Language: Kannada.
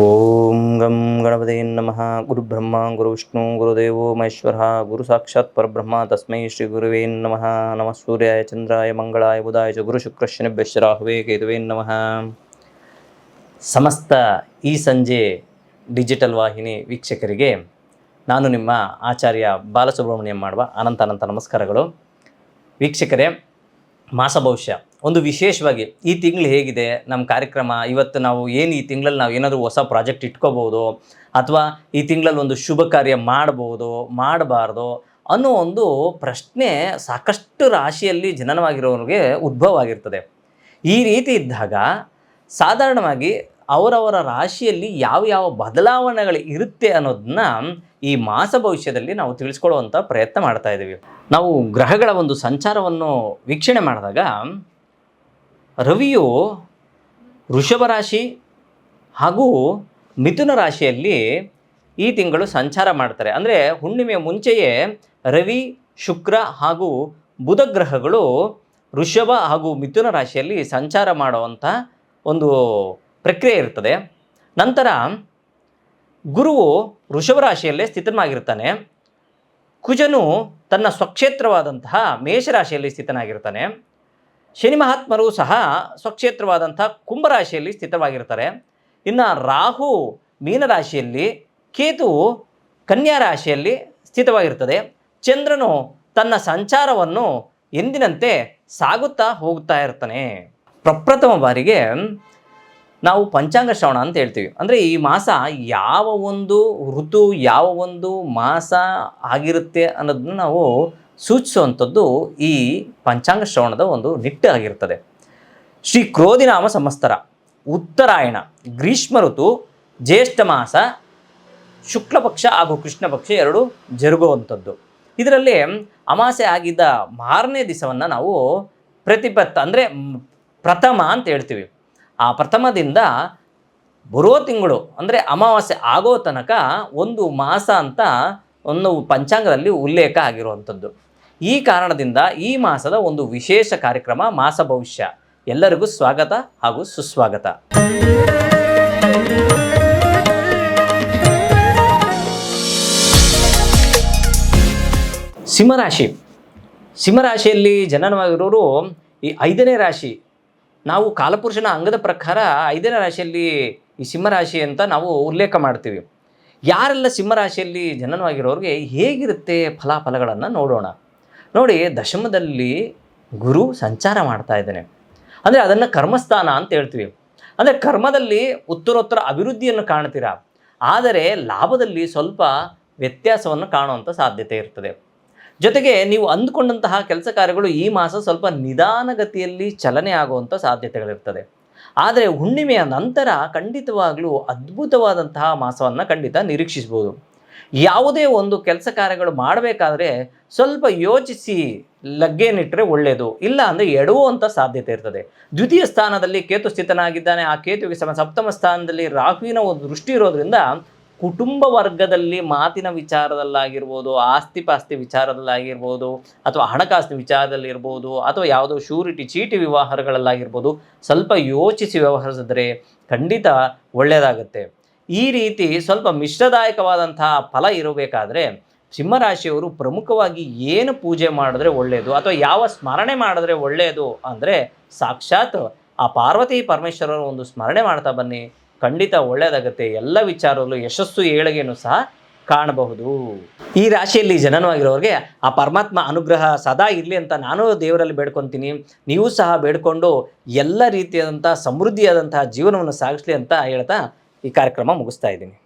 ಓಂ ಗಂ ಗಣಪತಿ ನಮಃ ಗುರುಬ್ರಹ್ಮ ಗುರುವಿಷ್ಣು ಗುರು ವಿಷ್ಣು ಗುರುದೇವೋ ಮಹೇಶ್ವರ ಗುರು ಸಾಕ್ಷಾತ್ ಪರಬ್ರಹ್ಮ ತಸ್ಮೈ ಶ್ರೀ ಗುರುವೇ ನಮಃ ನಮಃ ಸೂರ್ಯಾಯ ಚಂದ್ರಾಯ ಮಂಗಳಾಯ ಬುಧಾಯ ಚ ಗುರು ಶುಕ್ರ ಶನಿಭ್ಯಶ್ಚ ರಾಹುವೇ ಕೇತುವೇ ನಮಃ ಸಮಸ್ತ ಈ ಸಂಜೆ ಡಿಜಿಟಲ್ ವಾಹಿನಿ ವೀಕ್ಷಕರಿಗೆ ನಾನು ನಿಮ್ಮ ಆಚಾರ್ಯ ಬಾಲಸುಬ್ರಹ್ಮಣ್ಯಂ ಮಾಡುವ ಅನಂತ ಅನಂತ ನಮಸ್ಕಾರಗಳು. ವೀಕ್ಷಕರೇ, ಮಾಸ ಭವಿಷ್ಯ. ಒಂದು ವಿಶೇಷವಾಗಿ ಈ ತಿಂಗಳು ಹೇಗಿದೆ ನಮ್ಮ ಕಾರ್ಯಕ್ರಮ, ಇವತ್ತು ನಾವು ಏನು ಈ ತಿಂಗಳಲ್ಲಿ ನಾವು ಏನಾದರೂ ಹೊಸ ಪ್ರಾಜೆಕ್ಟ್ ಇಟ್ಕೋಬೋದು ಅಥವಾ ಈ ತಿಂಗಳಲ್ಲಿ ಒಂದು ಶುಭ ಕಾರ್ಯ ಮಾಡ್ಬೋದು ಮಾಡಬಾರ್ದು ಅನ್ನೋ ಒಂದು ಪ್ರಶ್ನೆ ಸಾಕಷ್ಟು ರಾಶಿಯಲ್ಲಿ ಜನನವಾಗಿರೋರಿಗೆ ಉದ್ಭವ ಆಗಿರ್ತದೆ ಈ ರೀತಿ ಇದ್ದಾಗ ಸಾಧಾರಣವಾಗಿ ಅವರವರ ರಾಶಿಯಲ್ಲಿ ಯಾವ ಯಾವ ಬದಲಾವಣೆಗಳು ಇರುತ್ತೆ ಅನ್ನೋದನ್ನ ಈ ಮಾಸ ಭವಿಷ್ಯದಲ್ಲಿ ನಾವು ತಿಳಿಸ್ಕೊಳ್ಳುವಂಥ ಪ್ರಯತ್ನ ಮಾಡ್ತಾ ಇದ್ದೀವಿ ನಾವು ಗ್ರಹಗಳ ಒಂದು ಸಂಚಾರವನ್ನು ವೀಕ್ಷಣೆ ಮಾಡಿದಾಗ ರವಿಯು ವೃಷಭ ರಾಶಿ ಹಾಗೂ ಮಿಥುನ ರಾಶಿಯಲ್ಲಿ ಈ ತಿಂಗಳು ಸಂಚಾರ ಮಾಡ್ತಾರೆ. ಅಂದರೆ ಹುಣ್ಣಿಮೆಯ ಮುಂಚೆಯೇ ರವಿ, ಶುಕ್ರ ಹಾಗೂ ಬುಧ ಗ್ರಹಗಳು ವೃಷಭ ಹಾಗೂ ಮಿಥುನ ರಾಶಿಯಲ್ಲಿ ಸಂಚಾರ ಮಾಡುವಂಥ ಒಂದು ಪ್ರಕ್ರಿಯೆ ಇರ್ತದೆ. ನಂತರ ಗುರುವು ವೃಷಭ ರಾಶಿಯಲ್ಲೇ ಸ್ಥಿತನಾಗಿರ್ತಾನೆ. ಕುಜನು ತನ್ನ ಸ್ವಕ್ಷೇತ್ರವಾದಂತಹ ಮೇಷರಾಶಿಯಲ್ಲಿ ಸ್ಥಿತನಾಗಿರ್ತಾನೆ. ಶನಿ ಮಹಾತ್ಮರು ಸಹ ಸ್ವಕ್ಷೇತ್ರವಾದಂಥ ಕುಂಭರಾಶಿಯಲ್ಲಿ ಸ್ಥಿತವಾಗಿರ್ತಾರೆ ಇನ್ನು ರಾಹು ಮೀನರಾಶಿಯಲ್ಲಿ, ಕೇತು ಕನ್ಯಾ ರಾಶಿಯಲ್ಲಿ ಸ್ಥಿತವಾಗಿರ್ತದೆ ಚಂದ್ರನು ತನ್ನ ಸಂಚಾರವನ್ನು ಎಂದಿನಂತೆ ಸಾಗುತ್ತಾ ಹೋಗುತ್ತಾ ಇರ್ತಾನೆ ಪ್ರಪ್ರಥಮ ಬಾರಿಗೆ ನಾವು ಪಂಚಾಂಗ ಶ್ರವಣ ಅಂತ ಹೇಳ್ತೀವಿ. ಅಂದರೆ ಈ ಮಾಸ ಯಾವ ಒಂದು ಋತು, ಯಾವ ಒಂದು ಮಾಸ ಆಗಿರುತ್ತೆ ಅನ್ನೋದನ್ನ ನಾವು ಸೂಚಿಸುವಂಥದ್ದು ಈ ಪಂಚಾಂಗ ಶ್ರವಣದ ಒಂದು ನಿಟ್ಟು ಆಗಿರ್ತದೆ. ಶ್ರೀ ಕ್ರೋಧಿನಾಮ ಸಮಸ್ತರ, ಉತ್ತರಾಯಣ, ಗ್ರೀಷ್ಮ ಋತು, ಜ್ಯೇಷ್ಠ ಮಾಸ ಶುಕ್ಲ ಪಕ್ಷ ಹಾಗೂ ಕೃಷ್ಣ ಪಕ್ಷ ಎರಡು ಜರುಗುವಂಥದ್ದು. ಇದರಲ್ಲಿ ಅಮಾಸೆ ಆಗಿದ್ದ ಮಾರನೇ ದಿವಸವನ್ನು ನಾವು ಪ್ರತಿಪತ್ತ, ಅಂದರೆ ಪ್ರಥಮ ಅಂತ ಹೇಳ್ತೀವಿ. ಆ ಪ್ರಥಮದಿಂದ ಬರೋ ತಿಂಗಳು, ಅಂದರೆ ಅಮಾವಾಸ್ಯೆ ಆಗೋ ತನಕ ಒಂದು ಮಾಸ ಅಂತ ಒಂದು ಪಂಚಾಂಗದಲ್ಲಿ ಉಲ್ಲೇಖ ಆಗಿರುವಂಥದ್ದು. ಈ ಕಾರಣದಿಂದ ಈ ಮಾಸದ ಒಂದು ವಿಶೇಷ ಕಾರ್ಯಕ್ರಮ ಮಾಸ ಭವಿಷ್ಯ. ಎಲ್ಲರಿಗೂ ಸ್ವಾಗತ ಹಾಗೂ ಸುಸ್ವಾಗತ. ಸಿಂಹರಾಶಿ. ಸಿಂಹರಾಶಿಯಲ್ಲಿ ಜನನವಾಗಿರೋರು ಈ ಐದನೇ ರಾಶಿ. ನಾವು ಕಾಲಪುರುಷನ ಅಂಗದ ಪ್ರಕಾರ ಐದನೇ ರಾಶಿಯಲ್ಲಿ ಈ ಸಿಂಹರಾಶಿ ಅಂತ ನಾವು ಉಲ್ಲೇಖ ಮಾಡ್ತೀವಿ. ಯಾರೆಲ್ಲ ಸಿಂಹರಾಶಿಯಲ್ಲಿ ಜನನವಾಗಿರೋರಿಗೆ ಹೇಗಿರುತ್ತೆ ಫಲಾಫಲಗಳನ್ನು ನೋಡೋಣ. ನೋಡಿ, ದಶಮದಲ್ಲಿ ಗುರು ಸಂಚಾರ ಮಾಡ್ತಾ ಇದ್ದಾನೆ. ಅಂದರೆ ಅದನ್ನು ಕರ್ಮಸ್ಥಾನ ಅಂತ ಹೇಳ್ತೀವಿ. ಅಂದರೆ ಕರ್ಮದಲ್ಲಿ ಉತ್ತರೋತ್ತರ ಅಭಿವೃದ್ಧಿಯನ್ನು ಕಾಣ್ತೀರಾ? ಆದರೆ ಲಾಭದಲ್ಲಿ ಸ್ವಲ್ಪ ವ್ಯತ್ಯಾಸವನ್ನು ಕಾಣುವಂಥ ಸಾಧ್ಯತೆ ಇರ್ತದೆ. ಜೊತೆಗೆ ನೀವು ಅಂದುಕೊಂಡಂತಹ ಕೆಲಸ ಕಾರ್ಯಗಳು ಈ ಮಾಸ ಸ್ವಲ್ಪ ನಿಧಾನಗತಿಯಲ್ಲಿ ಚಲನೆ ಆಗುವಂಥ ಸಾಧ್ಯತೆಗಳಿರ್ತದೆ. ಆದರೆ ಹುಣ್ಣಿಮೆಯ ನಂತರ ಖಂಡಿತವಾಗಲೂ ಅದ್ಭುತವಾದಂತಹ ಮಾಸವನ್ನು ಖಂಡಿತ ನಿರೀಕ್ಷಿಸ್ಬೋದು ಯಾವುದೇ ಒಂದು ಕೆಲಸ ಕಾರ್ಯಗಳು ಮಾಡಬೇಕಾದ್ರೆ ಸ್ವಲ್ಪ ಯೋಚಿಸಿ ಲಗ್ಗೆನಿಟ್ಟರೆ ಒಳ್ಳೆಯದು ಇಲ್ಲ ಅಂದರೆ ಎಡುವಂಥ ಸಾಧ್ಯತೆ ಇರ್ತದೆ. ದ್ವಿತೀಯ ಸ್ಥಾನದಲ್ಲಿ ಕೇತು ಸ್ಥಿತನಾಗಿದ್ದಾನೆ ಆ ಕೇತುವಿಗೆ ಸಮ, ಸಪ್ತಮ ಸ್ಥಾನದಲ್ಲಿ ರಾಹುವಿನ ಒಂದು ದೃಷ್ಟಿ ಇರೋದ್ರಿಂದ ಕುಟುಂಬ ವರ್ಗದಲ್ಲಿ ಮಾತಿನ ವಿಚಾರದಲ್ಲಾಗಿರ್ಬೋದು ಆಸ್ತಿ ಪಾಸ್ತಿ ವಿಚಾರದಲ್ಲಾಗಿರ್ಬೋದು, ಅಥವಾ ಹಣಕಾಸಿನ ವಿಚಾರದಲ್ಲಿರ್ಬೋದು, ಅಥವಾ ಯಾವುದೋ ಶೂರಿಟಿ ಚೀಟಿ ವ್ಯವಹಾರಗಳಲ್ಲಾಗಿರ್ಬೋದು, ಸ್ವಲ್ಪ ಯೋಚಿಸಿ ವ್ಯವಹರಿಸಿದ್ರೆ ಖಂಡಿತ ಒಳ್ಳೆಯದಾಗುತ್ತೆ. ಈ ರೀತಿ ಸ್ವಲ್ಪ ಮಿಶ್ರದಾಯಕವಾದಂತಹ ಫಲ ಇರಬೇಕಾದ್ರೆ ಸಿಂಹರಾಶಿಯವರು ಪ್ರಮುಖವಾಗಿ ಏನು ಪೂಜೆ ಮಾಡಿದ್ರೆ ಒಳ್ಳೆಯದು, ಅಥವಾ ಯಾವ ಸ್ಮರಣೆ ಮಾಡಿದ್ರೆ ಒಳ್ಳೆಯದು ಅಂದರೆ ಸಾಕ್ಷಾತ್ ಆ ಪಾರ್ವತಿ ಪರಮೇಶ್ವರರ ಒಂದು ಸ್ಮರಣೆ ಮಾಡ್ತಾ ಬನ್ನಿ. ಖಂಡಿತ ಒಳ್ಳೆಯದಾಗುತ್ತೆ. ಎಲ್ಲ ವಿಚಾರದಲ್ಲೂ ಯಶಸ್ಸು ಏಳಿಗೆಯನ್ನು ಸಹ ಕಾಣಬಹುದು. ಈ ರಾಶಿಯಲ್ಲಿ ಜನನವಾಗಿರೋರಿಗೆ ಆ ಪರಮಾತ್ಮ ಅನುಗ್ರಹ ಸದಾ ಇರಲಿ ಅಂತ ನಾನು ದೇವರಲ್ಲಿ ಬೇಡ್ಕೊತೀನಿ. ನೀವು ಸಹ ಬೇಡ್ಕೊಂಡು ಎಲ್ಲ ರೀತಿಯಾದಂಥ ಸಮೃದ್ಧಿಯಾದಂತಹ ಜೀವನವನ್ನು ಸಾಗಿಸ್ಲಿ ಅಂತ ಹೇಳ್ತಾ ಈ ಕಾರ್ಯಕ್ರಮ ಮುಗಿಸ್ತಾ ಇದ್ದೀನಿ.